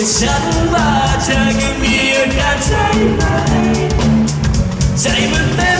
ก็ฉันว่าเธอยังมีอาการใจไหมใจมันเต้น